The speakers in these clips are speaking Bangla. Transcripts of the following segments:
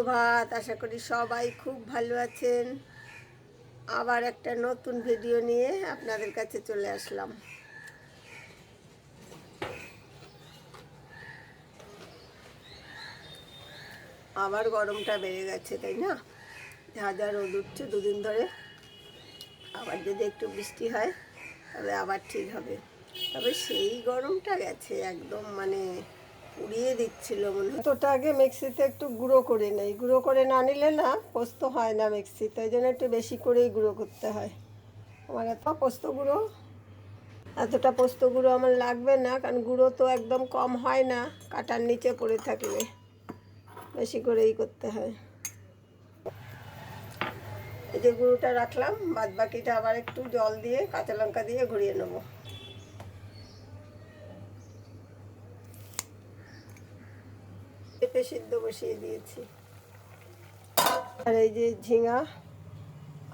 সুপ্রভাত আশা করি সবাই খুব ভালো আছেন। আবার একটা নতুন ভিডিও নিয়ে আপনাদের কাছে চলে আসলাম। আবার গরমটা বেড়ে গেছে, তাই না? যা যা রোদ উঠছে দুদিন ধরে। আবার যদি একটু বৃষ্টি হয় তবে আবার ঠিক হবে। তবে সেই গরমটা গেছে একদম মানে উড়িয়ে দিচ্ছিল মনে হয়। তোটা আগে মিক্সিতে একটু গুঁড়ো করে নেই। গুঁড়ো করে না নিলে না পোস্ত হয় না মিক্সিতে ওই জন্য একটু বেশি করেই গুঁড়ো করতে হয়। আমার এত পোস্ত গুঁড়ো, এতটা পোস্ত গুঁড়ো আমার লাগবে না, কারণ গুঁড়ো তো একদম কম হয় না, কাটার নিচে পড়ে থাকলে বেশি করেই করতে হয়। এই যে গুঁড়োটা রাখলাম বাদ বাকিটা আবার একটু জল দিয়ে, কাঁচা লঙ্কা দিয়ে ঘুরিয়ে নেব। পেঁপে সিদ্ধ বসিয়ে দিয়েছি। আর এই যে ঝিঙা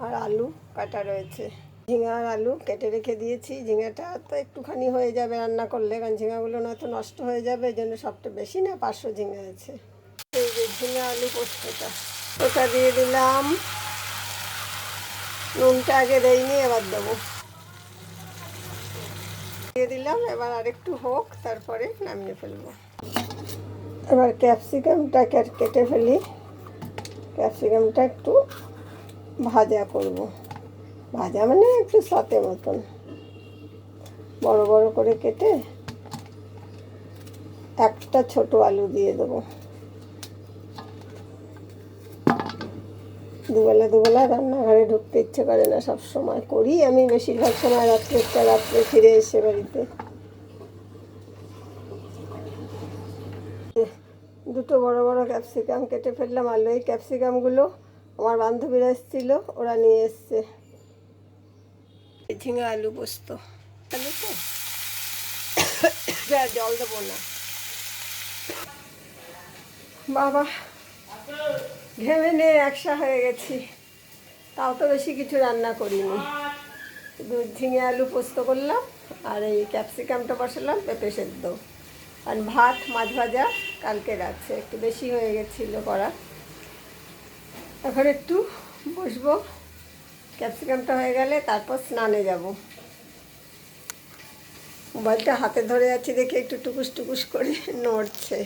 আর আলু কাটা রয়েছে। ঝিঙা আর আলু কেটে রেখে দিয়েছি। ঝিঙাটা তো একটুখানি হয়ে যাবে রান্না করলে, কারণ ঝিঙাগুলো নয়তো নষ্ট হয়ে যাবে, এই জন্য সবটা বেশি না, পাঁচশো ঝিঙা আছে। এই যে ঝিঙা আলু পোস্তটা, ওটা দিয়ে দিলাম। নুনটা আগে দেয়নি এবার দেবো। দিয়ে দিলাম, এবার আরেকটু হোক, তারপরে নামিয়ে ফেলব। এবার ক্যাপসিকামটা কেটে ফেলি। ক্যাপসিকামটা একটু ভাজা করব। ভাজা মানে একটু সাতে মতন। বড় বড় করে কেটে একটা ছোট আলু দিয়ে দেবো। দুবেলা দুবেলা রান্নাঘরে ঢুকতে ইচ্ছে করে না সব সময় করি আমি বেশিরভাগ সময় রাত্রে একটা রাত্রে ফিরে এসে বাড়িতে। দুটো বড় বড় ক্যাপসিকাম কেটে ফেললাম আলু এই ক্যাপসিকামগুলো আমার বান্ধবীরা এসেছিল ওরা নিয়ে এসছে। ঝিঙে আলু পোস্ত। আলু তো জল দেবো না। বাবা ঘেমে নে একসা হয়ে গেছি। তাও তো বেশি কিছু রান্না করিনি। শুধু ঝিঙে আলু পোস্ত করলাম আর এই ক্যাপসিকামটা বসালাম পেঁপে সেদ্ধ। আর ভাত মাছ ভাজা কালকে আছে একটু বেশি হয়ে গেছিল করা এখন একটু বসবো, ক্যাপসিকামটা হয়ে গেলে তারপর স্নানে যাব। মোবাইলটা হাতে ধরে আছি দেখে একটু টুকুস টুকুস করে নড়ছে।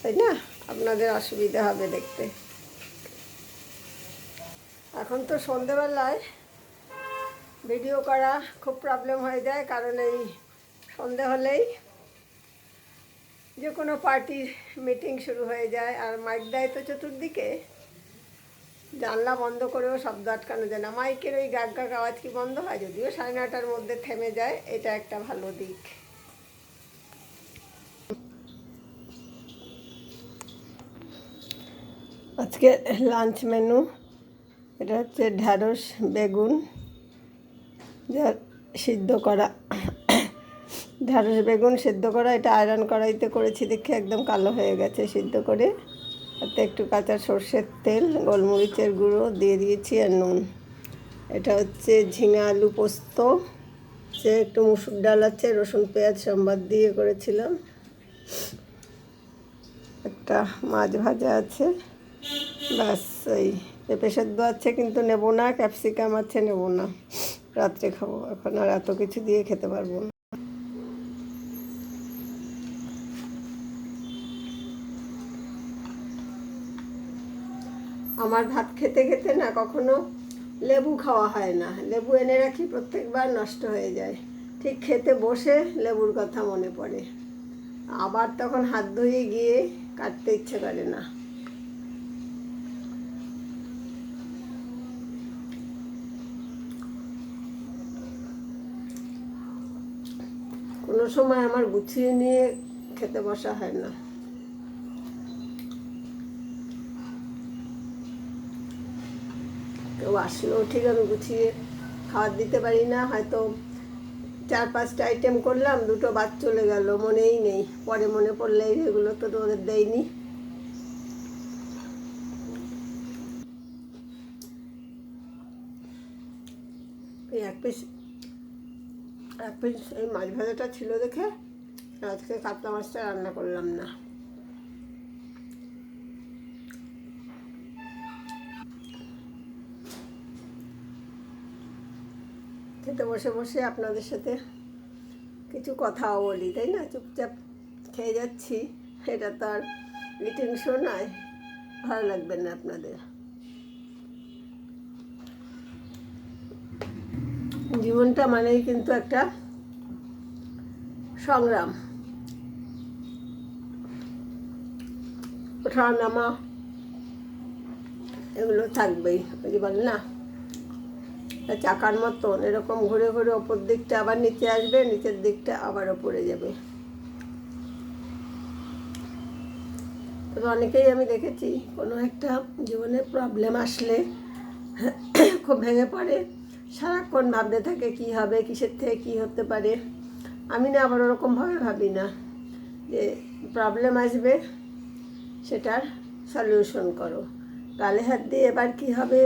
তাই না? আপনাদের অসুবিধা হবে দেখতে। এখন তো সন্ধেবেলায় ভিডিও করা খুব প্রবলেম হয়ে যায়, কারণ এই সন্ধে হলেই যে কোনো পার্টির মিটিং শুরু হয়ে যায় আর মাইক দেয় তো চতুর্দিকে। জানলা বন্ধ করেও শব্দ আটকানো যায় না। মাইকের ওই গাগ গাগ আওয়াজ কি বন্ধ হয়? যদিও সাড়ে নটার মধ্যে থেমে যায়, এটা একটা ভালো দিক। আজকে লাঞ্চ মেনু, এটা হচ্ছে ঢ্যাঁড়স, বেগুন, যা সিদ্ধ করা ঢ্যাঁড়স বেগুন সিদ্ধ করা, এটা আয়রন কড়াইতে করেছি দেখে একদম কালো হয়ে গেছে সিদ্ধ করে। তাতে একটু কাঁচা সর্ষের তেল, গোলমরিচের গুঁড়ো দিয়ে দিয়েছি আর নুন। এটা হচ্ছে ঝিঙা আলু পোস্ত, সে একটু মুসুর ডাল আছে, রসুন, পেঁয়াজ, সম্বাদ দিয়ে করেছিলাম। একটা মাছ ভাজা আছে, ব্যাস এই পেঁপে সেদ্ধ আছে কিন্তু নেব না, ক্যাপসিকাম আছে, নেব না। রাত্রে খাব এখন আর এত কিছু দিয়ে খেতে পারব না। আমার ভাত খেতে খেতে না কখনো লেবু খাওয়া হয় না। লেবু এনে রাখি প্রত্যেকবার নষ্ট হয়ে যায়। ঠিক খেতে বসে লেবুর কথা মনে পড়ে। আবার তখন হাত ধুয়ে গিয়ে কাটতে ইচ্ছে করে না। কোনো সময় আমার গুছিয়ে নিয়ে খেতে বসা হয় না। কেউ আসলেও ঠিক আমি গুছিয়ে খাবার দিতে পারি না, হয়তো চার পাঁচটা আইটেম করলাম, দুটো বাদ চলে গেল, মনেই নেই। পরে মনে পড়লে এগুলো তো ওদের দেয়নি। এই এক পিস এক পিস এই মাছ ভাজাটা ছিল দেখে, আজকে কাতলা মাছটা রান্না করলাম না। খেতে বসে বসে আপনাদের সাথে কিছু কথাও বলি, তাই না? চুপচাপ খেয়ে যাচ্ছি। এটা তো আর শো নয়, ভালো লাগবে না আপনাদের। জীবনটা মানেই কিন্তু একটা সংগ্রাম। ওঠা নামা এগুলো থাকবেই ওই যে বলে না? চাকার মতন এরকম ঘুরে ঘুরে ওপর দিকটা আবার নিচে আসবে, নিচের দিকটা আবার ওপরে যাবে। তবে অনেকেই আমি দেখেছি, কোনো একটা জীবনে প্রবলেম আসলে খুব ভেঙে পড়ে। সারাক্ষণ ভাবতে থাকে কি হবে, কিসের থেকে কি হতে পারে। আমি না আবার ওরকমভাবে ভাবি না যে প্রবলেম আসবে, সেটার সলিউশন করো। গালে হাত দিয়ে এবার কি হবে?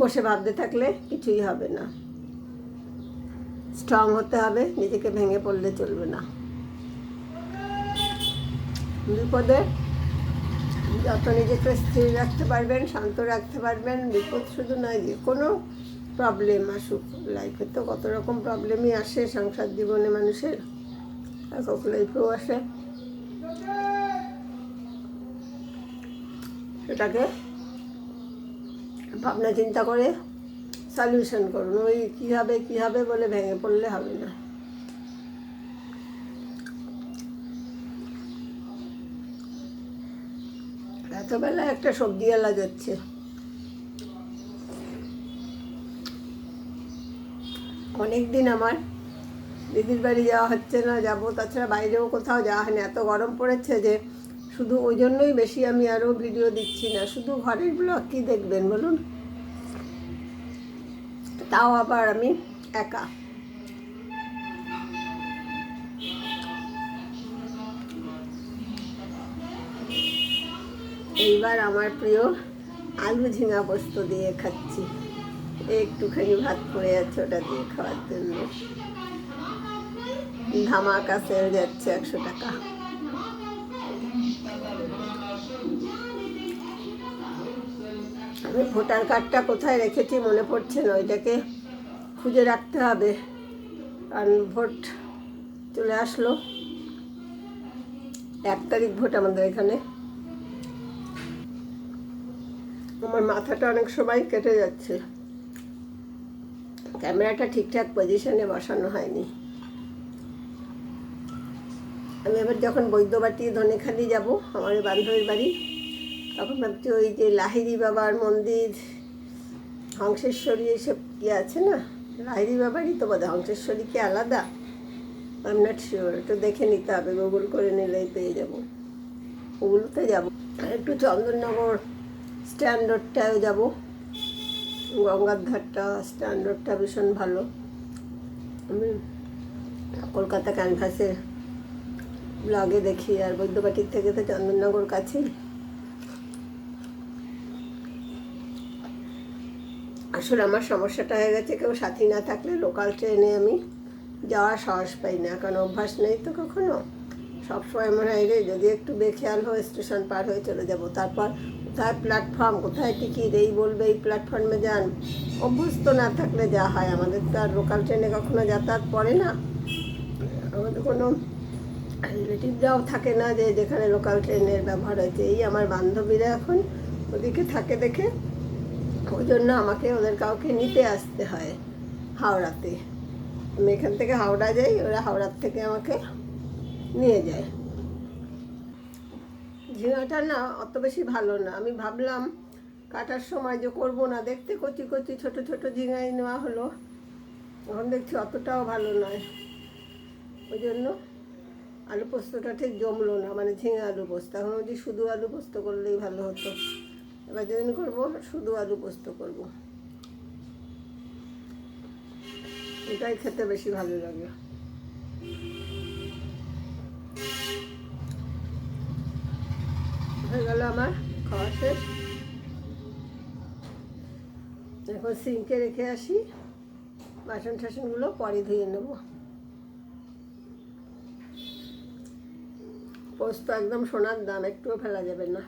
বসে ভাবতে থাকলে কিছুই হবে না। স্ট্রং হতে হবে, নিজেকে ভেঙে পড়লে চলবে না। বিপদে যত নিজেকে স্থির রাখতে পারবেন, শান্ত রাখতে পারবেন, বিপদ শুধু নয়, যে কোনো প্রবলেম আসুক। লাইফে তো কত রকম প্রবলেমই আসে সংসার জীবনে মানুষের একক লাইফেও আসে। সেটাকে ভাবনা, চিন্তা করে সলিউশন করুন। ওই কী হবে কী হবে বলে ভেঙে পড়লে হবে না। এতবেলা একটা সবজি সবজিওয়ালা যাচ্ছে। অনেক দিন আমার দিদির বাড়ি যাওয়া হচ্ছে না, যাব। তাছাড়া বাইরেও কোথাও যাওয়া হয় না এত গরম পড়েছে যে শুধু ওই জন্যই বেশি আমি আরও ভিডিও দিচ্ছি না, শুধু ঘরের ব্লগ কী দেখবেন বলুন? তাও আবার আমি একা। এইবার আমার প্রিয় আলু ঝিঙা পোস্ত দিয়ে খাচ্ছি। একটুখানি ভাত পড়ে যাচ্ছে ওটা দিয়ে খাওয়ার জন্য। ধামাকা সেল যাচ্ছে একশো টাকা। আমি ভোটার কার্ডটা কোথায় রেখেছি মনে পড়ছে না, ওইটাকে খুঁজে রাখতে হবে। কারণ ভোট চলে আসলো। এক তারিখ ভোট আমাদের এখানে। আমার মাথাটা অনেক সময় কেটে যাচ্ছে। ক্যামেরাটা ঠিকঠাক পজিশনে বসানো হয়নি। আমি এবার যখন বৈদ্যবাটি ধনেখালি যাব, আমার বান্ধবীর বাড়ি তখন ভাবছি ওই যে লাহিরি বাবার মন্দির, হংসেশ্বরী এইসব কি আছে না? লাহিরি বাবারই তো বোধ হংসেশ্বরী কি আলাদা? আই এম নট শিওর একটু দেখে নিতে হবে গুগল করে নিলেই পেয়ে যাব। ওগুলোতে যাব। আর একটু চন্দননগর স্ট্যান্ডার্ডটাও যাব। গঙ্গার ধারটা স্ট্যান্ডার্ডটা ভীষণ ভালো। আমি কলকাতা ক্যানভাসের ব্লগে দেখি, আর বৈদ্যবাটির থেকে তো চন্দননগর কাছেই। আসলে আমার সমস্যাটা হয়ে গেছে কেউ সাথী না থাকলে লোকাল ট্রেনে আমি যাওয়ার সাহস পাই না, কারণ অভ্যাস নেই তো কখনো। সবসময় মনে হয় রে, যদি একটু বেখেয়াল হয়ে স্টেশন পার হয়ে চলে যাব, তারপর কোথায় প্ল্যাটফর্ম কোথায় টিকিট এই বলবে, এই প্ল্যাটফর্মে যান। অভ্যস্ত না থাকলে যা হয়, আমাদের তো আর লোকাল ট্রেনে কখনো যাতায়াত পড়ে না। আমাদের কোনো রিলেটিভরাও থাকে না যে, যেখানে লোকাল ট্রেনের ব্যবহার হয়েছে। এই আমার বান্ধবীরা এখন ওদিকে থাকে দেখে ওই জন্য আমাকে ওদের কাউকে নিতে আসতে হয় হাওড়াতে। আমি এখান থেকে হাওড়া যাই, ওরা হাওড়ার থেকে আমাকে নিয়ে যায়। ঝিঙাটা না অত বেশি ভালো না। আমি ভাবলাম, কাটার সময় যে করব না, দেখতে কচি কচি ছোট ছোট ঝিঙাই নেওয়া হলো। এখন দেখছি অতটাও ভালো নয়। ওই জন্য আলু পোস্তটা ঠিক জমলো না মানে ঝিঙে আলু পোস্ত। এখন যদি শুধু আলু পোস্ত করলেই ভালো হতো। এবার যেদিন করব, শুধু আলু পোস্ত করব। এটাই খেতে বেশি ভালো লাগে। হয়ে গেল আমার খাওয়া শেষ। এখন সিঙ্কে রেখে আসি। বাসন টাসনগুলো পরে ধুয়ে নেব। পোস্ত একদম সোনার দাম, একটুও ফেলা যাবে না।